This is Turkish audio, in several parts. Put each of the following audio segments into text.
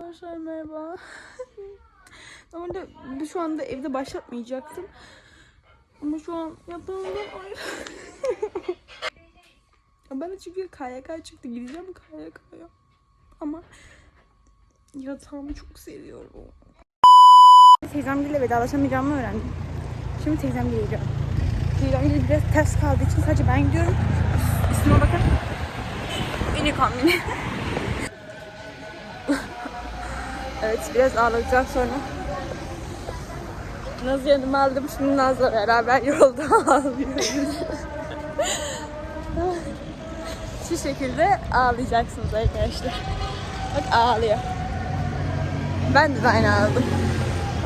Arkadaşlar merhaba. Normalde şu anda evde başlatmayacaktım. Ama şu an yatağımdan ayrı. Ya ben de çünkü KYK çıktı. Gideceğim KYK'ya. Ama yatağımı çok seviyorum. Teyzemgille vedalaşamayacağımı öğrendim. Şimdi teyzemgille gideceğim. Teyzemgille biraz ters kaldığı için sadece ben gidiyorum. Üstüme bakın. Mini kombini. Evet biraz ağlayacağım sonra. Naz'ı yanıma aldım. Şimdi Naz'la beraber yolda ağlıyoruz. Şu şekilde ağlayacaksınız arkadaşlar. Bak ağlıyor. Ben de aynı ağladım.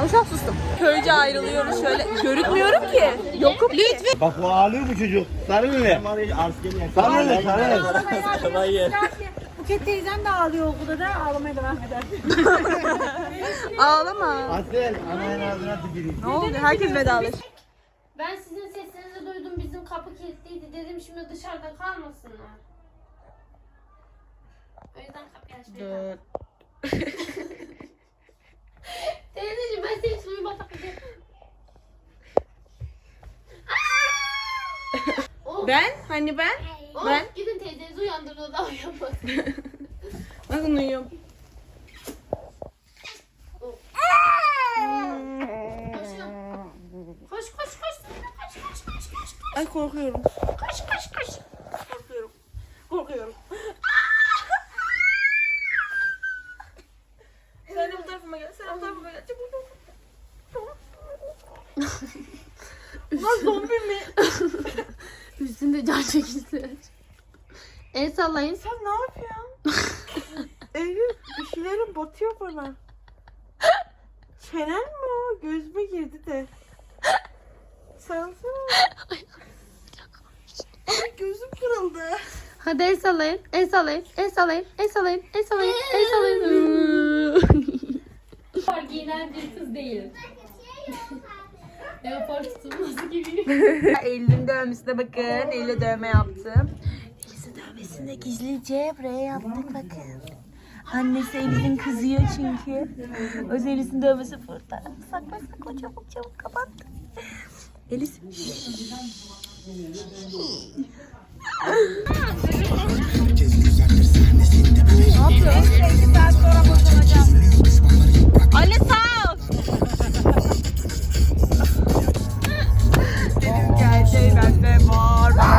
Ama şu an sustum. Köyce ayrılıyoruz şöyle. Görünmüyorum ki. Yokum ki. Bak bu ağlıyor bu çocuk. Sarı ne? Sarı ne? Sarı ne? Buket teyzem de ağlıyor okulda da ağlamaya devam eder. Ağlama. Asel anayın ağzına tüküreyim. Ne oldu? Herkes vedalaş. Ben sizin seslerinizi duydum. Bizim kapı kilitliydi dedim. Şimdi dışarıda kalmasınlar. O yüzden kapıyı açmaya Teyzeciğim ben seni hiç uyuma takacağım. Ben? Hani ben? Oh, ben- Gidin teyzenizi uyandırın o da uyanmaz. Nasıl uyuyorum? Koş koş koş. Koş koş koş koş. koş. Ay korkuyorum. Koş koş koş. Korkuyorum. Korkuyorum. Sen de bu tarafıma gel. Sen de bu tarafıma gel. Çabuk çabuk. Lan zombi mi? Üstünde can çekilsin. El sallayın. Sen ne yapıyorsun? Eylül bir şeylerin batıyor bana. Çenen mi o? Gözüme girdi de. Sansana. Ay gözüm kırıldı. Hadi el sallayın. El sallayın. El sallayın. El sallayın. El sallayın. El sallayın. Giyinen bir kız değilim. Leopar tutulması gibi. Eylül'ün dövmesine bakın. Eylül'e dövme yaptım. Eylül'ün dövmesini gizlice buraya yaptık bakın. Annesi Eylül'ün kızıyor çünkü. Öz Eylül'ün dövmesi burada. Sakla sakla çabuk çabuk kapat. Yapıyorsun? Ali sağ ol. Dedim gerçeği bende var. var, var, var,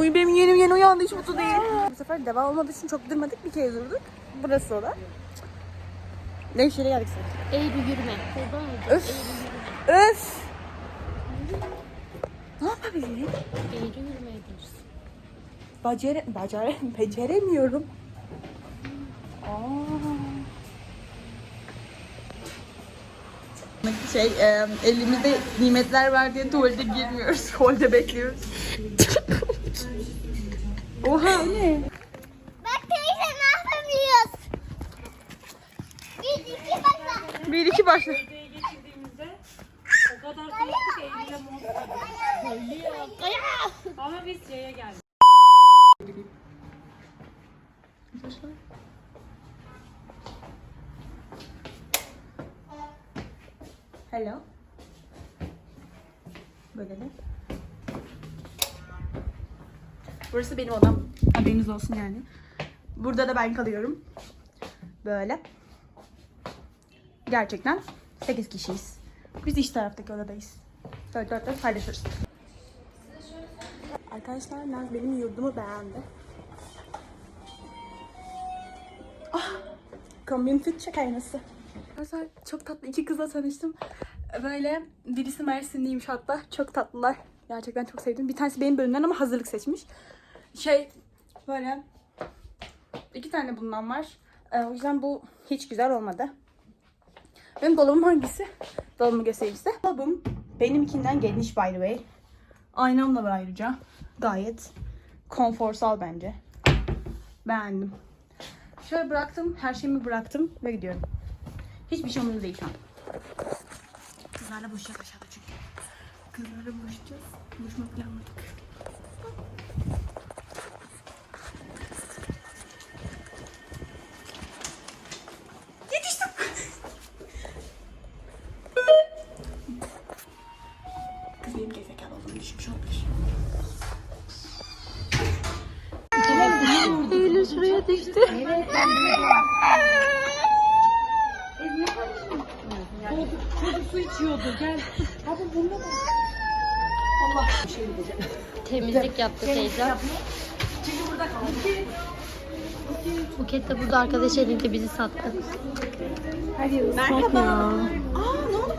Oy benim yeğenim yeni uyandı hiç mutlu değil. Bu sefer devam olmadığı için çok durmadık bir kez durduk. Burası o da. Nevşehir'e geldik sanki. Eğri yürüme. Öf. Öf. Ne yapabilirim? Eğri yürüme ederiz. Bacere, bacere, beceremiyorum. Aa. Şey, e, elimizde nimetler var diye tuvalete girmiyoruz. Holde bekliyoruz. Oha o ne? Bak teyze ne yapabiliyoruz? Bir iki başla. Bir iki başla. Evde geçirdiğimizde o kadar soğuktu ki elimde mont Ama biz şeye geldik. Hello. Böyle de. Burası benim odam. Haberiniz olsun yani. Burada da ben kalıyorum. Böyle. Gerçekten 8 kişiyiz. Biz iç taraftaki odadayız. 4 4 4 paylaşırız. Arkadaşlar Naz benim yurdumu beğendi. Ah! Kombin fit çek aynası. Arkadaşlar çok tatlı iki kızla tanıştım. Böyle birisi Mersinliymiş hatta. Çok tatlılar. Gerçekten çok sevdim. Bir tanesi benim bölümden ama hazırlık seçmiş. Şey böyle iki tane bundan var. Ee, o yüzden bu hiç güzel olmadı. Benim dolabım hangisi? Dolabımı göstereyim size. Dolabım benimkinden geniş by the way. Aynam da var ayrıca. Gayet konforsal bence. Beğendim. Şöyle bıraktım. Her şeyimi bıraktım ve gidiyorum. Hiçbir şey umurumda değil şu an. Kızlarla buluşacağız aşağıda çünkü. Kızlarla buluşacağız. Buluşmak planladık. Temizlik yaptı teyze. Buket de burada arkadaş elinde bizi sattı. Merhaba. Aa ne oldu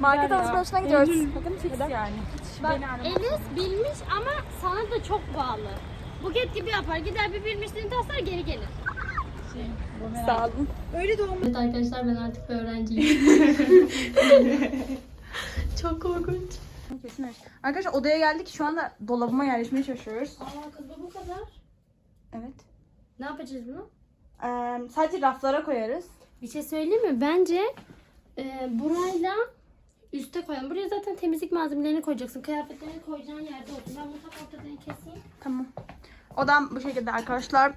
Market alışverişine gidiyoruz. Bakın fix yani. Bak Elis bilmiş ama sana da çok bağlı. Buket gibi yapar. Gider bir bilmişliğini tasar geri gelir. Sağ olun. Evet arkadaşlar ben artık bir öğrenciyim. çok korkunç. Kesin öyle. Arkadaşlar odaya geldik. Şu anda dolabıma yerleşmeye çalışıyoruz. Aa kız bu bu kadar. Evet. Ne yapacağız bunu? Ee, sadece raflara koyarız. Bir şey söyleyeyim mi? Bence e, burayla üste koyalım. Buraya zaten temizlik malzemelerini koyacaksın. Kıyafetlerini koyacağın yerde olsun. Ben mutfak ortadan keseyim. Tamam. Odam bu şekilde arkadaşlar.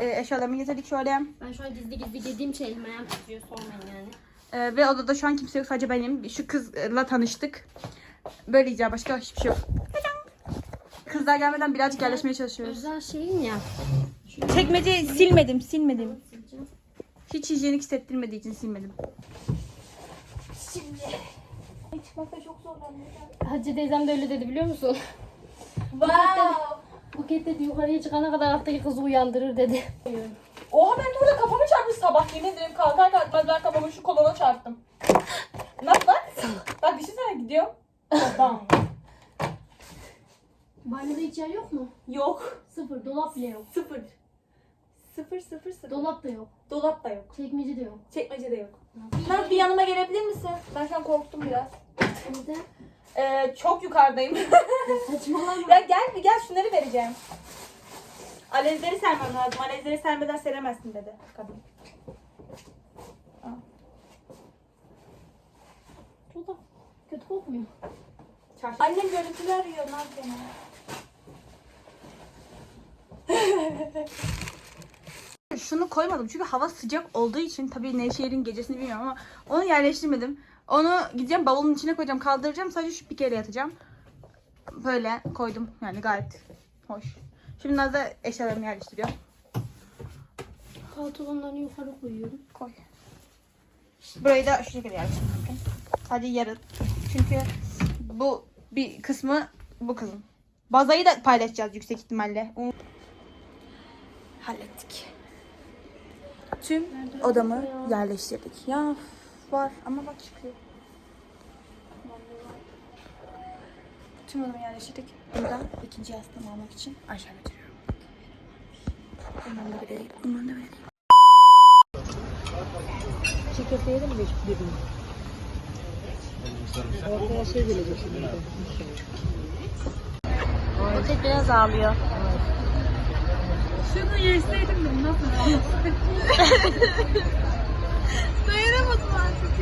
Ee, eşyalarımı getirdik şöyle. Ben şu an gizli gizli yediğim şey elim ayağım titriyor sormayın yani. Ee, ve odada şu an kimse yok. Sadece benim. Şu kızla tanıştık. Böyle yiyeceğim. Başka hiçbir şey yok. Kızlar gelmeden birazcık yerleşmeye çalışıyoruz. Özel şeyin ya. Çekmeceyi silmedim. Silmedim. Hiç hijyenik hissettirmediği için silmedim. Hacı teyzem de öyle dedi biliyor musun? Wow. Buket dedi yukarıya çıkana kadar alttaki kızı uyandırır dedi. Oha ben burada kafamı çarpmış sabah yemin ederim kalkar kalkmaz ben kafamı şu kolona çarptım. Nasıl bak? Bak bir şey sana gidiyor. Bam. Banyoda hiç yer yok mu? Yok. Sıfır. Dolap bile yok. Sıfır. Sıfır sıfır sıfır. Dolap da yok. Dolap da yok. Çekmece de yok. Çekmece de yok. Naz bir yanıma gelebilir misin? Ben şu an korktum biraz. Neden? Ee, çok yukarıdayım. Saçmalama. ya gel bir gel şunları vereceğim. Alezleri sermem lazım. Alezleri sermeden seremezsin dedi kadın. Dolap. Kötü kokmuyor. Annem görüntüler arıyor beni. Şunu koymadım çünkü hava sıcak olduğu için tabii Nevşehir'in gecesini bilmiyorum ama onu yerleştirmedim. Onu gideceğim bavulun içine koyacağım kaldıracağım sadece şu bir kere yatacağım. Böyle koydum yani gayet hoş. Şimdi Naz da eşyalarımı yerleştiriyor. Pantolonlarını yukarı koyuyorum. Koy. Burayı da şu şekilde yerleştirdim. Hadi yarın. Çünkü bu bir kısmı bu kızın. Bazayı da paylaşacağız yüksek ihtimalle. Hallettik. Tüm odamı yerleştirdik. Ya var ama bak çıkıyor. Tüm odamı yerleştirdik. Burada ikinci yastığımı almak için aşağı götürüyorum. Bundan da verelim. Bundan da verelim. Buket biraz ağlıyor. Şunu yeseydim de ondan sonra. Dayanamadım artık.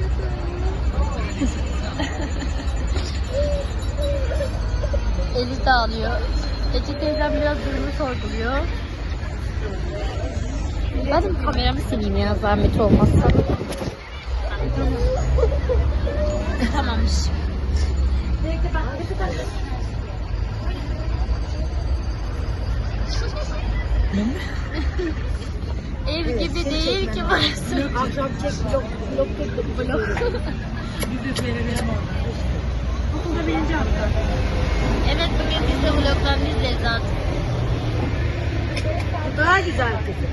Elis de ağlıyor. Ece teyzem biraz durumu sorguluyor. Ben kameramı sileyim ya zahmet olmazsa. Tamammış. Ev gibi değil ki burası. Akşam çek blok blok blok. Okulda birinci hafta. Evet bugün biz de vloglarını izleriz artık. Daha güzel kızım.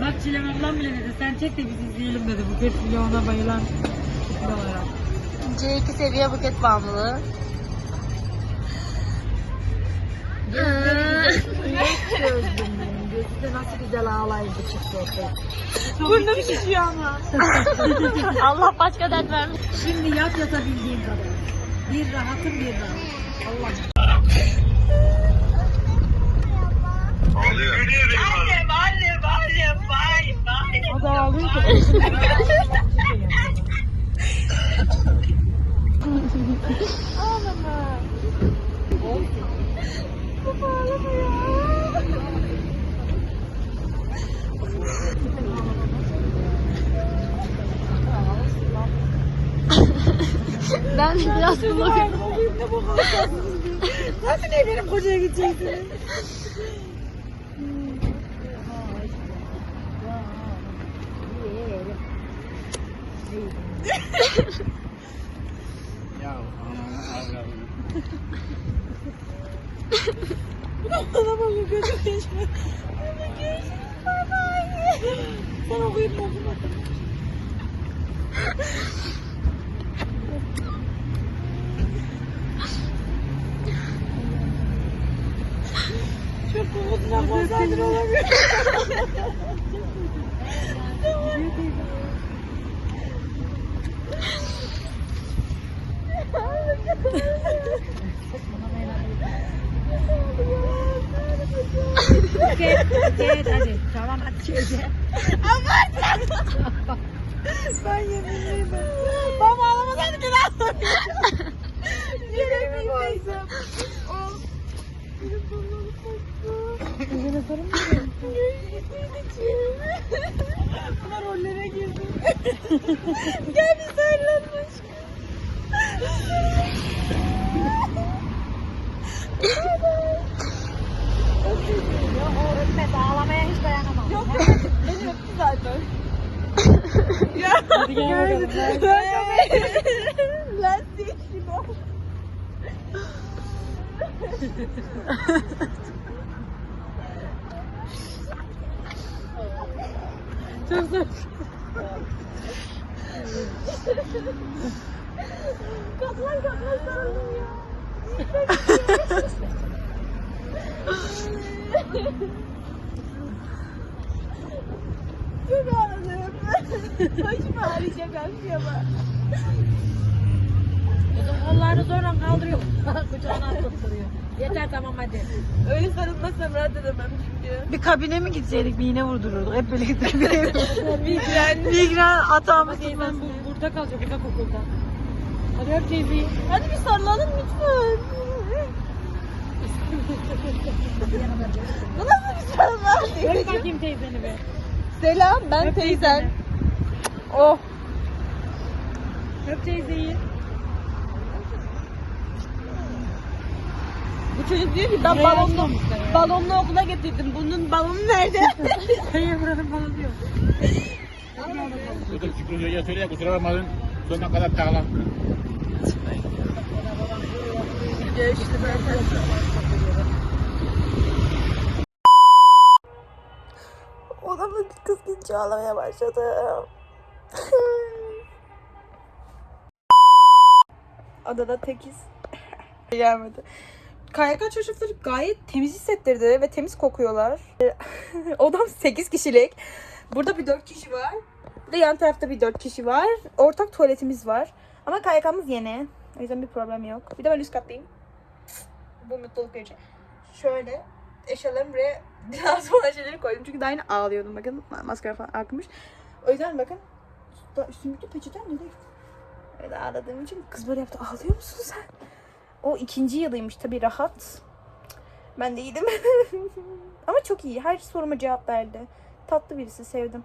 Bak Çilem ablam bile dedi sen çek de biz izleyelim dedi. Buket vloguna bayılan vloglara. C2 seviye buket bağımlılığı. Gözde nasıl güzel ağlayıcı çıktı ortaya. Burnum şişiyor ama. Allah başka dert vermiş. Şimdi yat yatabildiğin kadar. Bir rahatım bir rahat. Allah O da ağlıyor ki. Ben biraz kullanıyorum. Nasıl ne benim kocaya gideceksiniz? Ya aman Allah'ım. Bana bakın gözüm geçme. Sen okuyup okuma. Çok kokusuna konsantre olamıyorum. Buket, hadi. Tamam hadi şöyle. Ben yeminliyim. Baba ağlamasaydı gene ağlamayacağım. Yere mi koysam? Bunlar rollere girdi. Gel bir sarılalım. O öpmedi ağlamaya hiç dayanamam. Yok beni öptü zaten. ya. Hadi gel bakalım. Lastik gibi oldu. Çok zor. Kaplan kaplan sarıldım ya. Çok ağladım. Başım ağrıyacak akşama. Kollarını zorla kaldırıyor. Kucağına tutturuyor. Yeter tamam hadi. Öyle sarılmasam rahat edemem çünkü. Bir kabine mi gitseydik bir iğne vurdururduk hep birlikte. Migren. Migren atağımız Teyzem tutmaz. bu, burada kalacak uzak okulda. Hadi öp teyzeyi. Hadi bir sarılalım lütfen. Bu nasıl bir sarılma? Öp bakayım teyzeni be. Selam ben Öp teyzen. teyzeni. Oh. Öp teyzeyi. Bu çocuk diyor ki ben Buraya balonlu, yazmamışlar ya. balonlu okula getirdim. Bunun balonu nerede? Hayır buranın diyor. Bu da Şükrü Hoca'ya söyle kusura bakmadın. Sonuna kadar sağlam. Odamda gidince ağlamaya başladı. Adada tekiz. Gelmedi. KYK çocukları gayet temiz hissettirdi ve temiz kokuyorlar. Odam 8 kişilik. Burada bir 4 kişi var. De yan tarafta bir 4 kişi var. Ortak tuvaletimiz var. Ama KYK'mız yeni. O yüzden bir problem yok. Bir de ben üst kattayım. Bu mutluluk verici. Şöyle eşyalarımı buraya biraz sonra şeyleri koydum. Çünkü daha yine ağlıyordum. Bakın maskara falan akmış. O yüzden bakın üstümdeki peçeten nereye gitti? Öyle ağladığım için kız böyle yaptı. Ağlıyor musun sen? O ikinci yılıymış tabii rahat. Ben de iyiydim. Ama çok iyi. Her soruma cevap verdi. Tatlı birisi sevdim.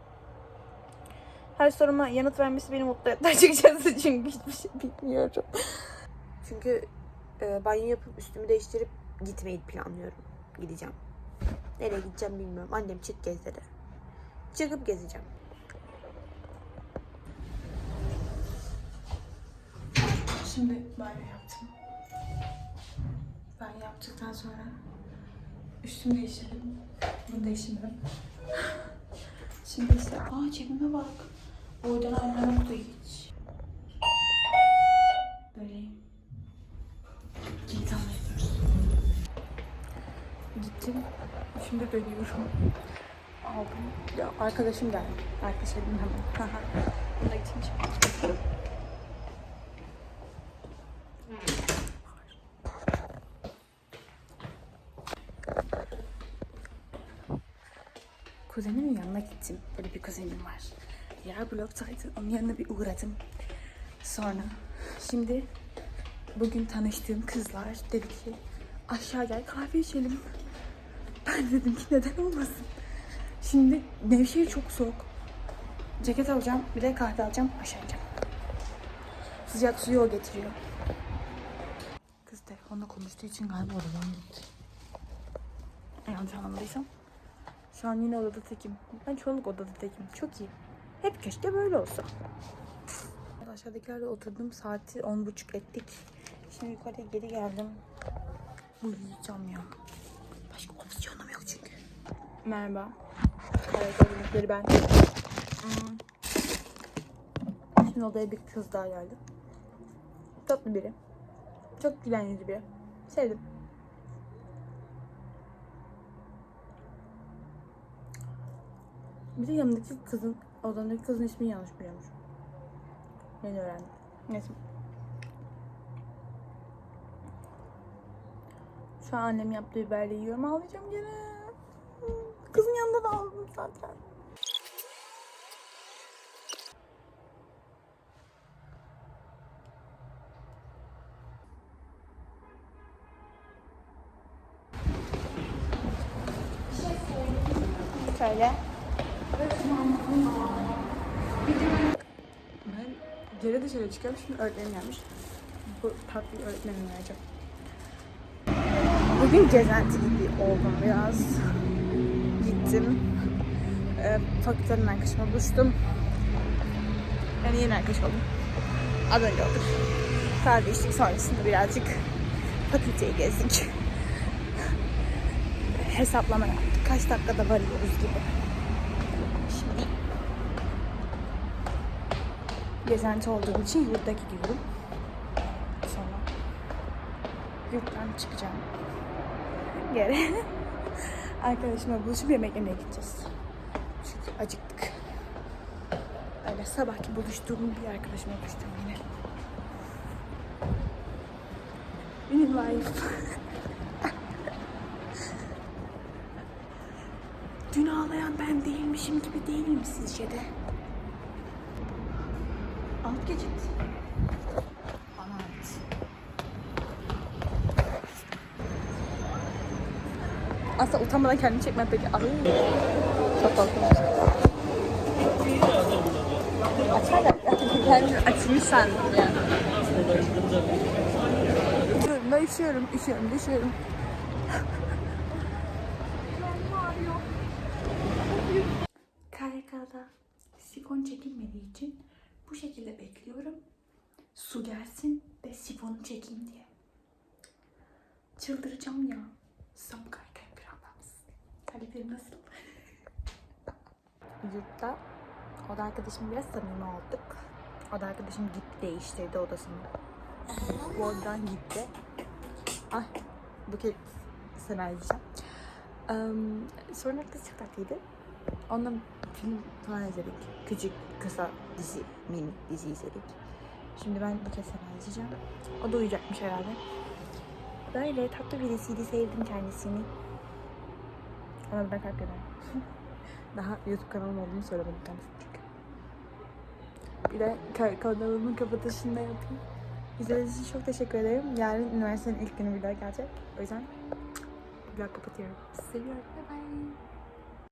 Her soruma yanıt vermesi beni mutlu etti açıkçası. Çünkü hiçbir şey bilmiyorum. Çünkü e, banyo yapıp üstümü değiştirip gitmeyi planlıyorum. Gideceğim. Nereye gideceğim bilmiyorum. Annem çık gez dedi. Çıkıp gezeceğim. Şimdi banyo yaptım. Banyo yaptıktan sonra üstümü değiştirdim. Bunu değiştirdim. Şimdi işte aa cebime bak. Oradan annem yoktu hiç. Gittim. Şimdi dönüyorum. Aldım. Ya arkadaşım geldi. Arkadaşım hemen. Buna gideyim şimdi. Kuzenimin yanına gittim. Böyle bir kuzenim var. Diğer bloktaydı. Onun yanına bir uğradım. Sonra şimdi bugün tanıştığım kızlar dedi ki aşağı gel kahve içelim. Ben dedim ki neden olmasın. Şimdi Nevşehir çok soğuk. Ceket alacağım, bir de kahve alacağım, aşağı ineceğim. Sıcak suyu o getiriyor. Kız telefonla konuştuğu için galiba odadan gitti. Yanlış anlamadıysam. Şu an yine odada tekim. Ben çoğunluk odada tekim. Çok iyi. Hep keşke böyle olsa. Aşağıdakilerle oturdum. Saati on buçuk ettik. Şimdi yukarıya geri geldim. Uyuyacağım ya. Başka opsiyonum yok çünkü. Merhaba. Karakterlikleri ben. Hmm. Şimdi odaya bir kız daha geldi. Tatlı biri. Çok gülen yüzlü biri. Sevdim. Bir de yanındaki kızın, odamdaki kızın ismini yanlış biliyormuş. Yeni öğrendim. Neyse. Şu an annem yaptığı biberle yiyorum. Ağlayacağım gene. Da aldım zaten. Şöyle. Ben geri dışarı çıkıyorum. Şimdi öğretmenim gelmiş. Bu tatlıyı öğretmenim vereceğim. Bugün gezenti gibi oldum biraz. Gittim. Ee, fakültenin arkadaşıma buluştum. Yani yeni arkadaş oldum. Az önce olduk. Sonrasında birazcık fakülteyi gezdik. Hesaplama yaptık. Kaç dakikada varıyoruz gibi. Şimdi gezenti olduğum için yurda gidiyorum. Sonra yurttan çıkacağım. Geri arkadaşımla buluşup yemek yemeye gideceğiz. Çünkü acıktık. Öyle sabahki buluştuğum bir arkadaşımla buluştum yine. Benim life. Dün ağlayan ben değilmişim gibi değil mi sizce de? Alt geçit. Bana ait. Aslında utanmadan kendimi çekmem peki. Ay. Çok korkunç. Açarlar. Kendimi açmış sandım ya. Üşüyorum da üşüyorum, üşüyorum da sifon çekilmediği için bu şekilde bekliyorum. Su gelsin ve sifonu çekeyim diye. Çıldıracağım ya. Adamsın. Kaliterim nasıl? Yurtta oda arkadaşım biraz samimi olduk. Oda arkadaşım gitti değiştirdi odasını. Oradan gitti. Ay buket senaryoyacağım. Um, sonra kız çok tatlıydı. Onunla film falan izledik. Küçük, kısa dizi, mini dizi izledik. Şimdi ben bu kez sana izleyeceğim. O da uyuyacakmış herhalde. Böyle tatlı birisiydi. Sevdim kendisini. Ona da kalp. Daha YouTube kanalım olduğunu söylemedim çünkü. Bir de ka- kanalımın kapatışını da yapayım. İzlediğiniz için çok teşekkür ederim. Yarın üniversitenin ilk günü vlog gelecek. O yüzden vlog kapatıyorum. Seviyorum. Bye bye.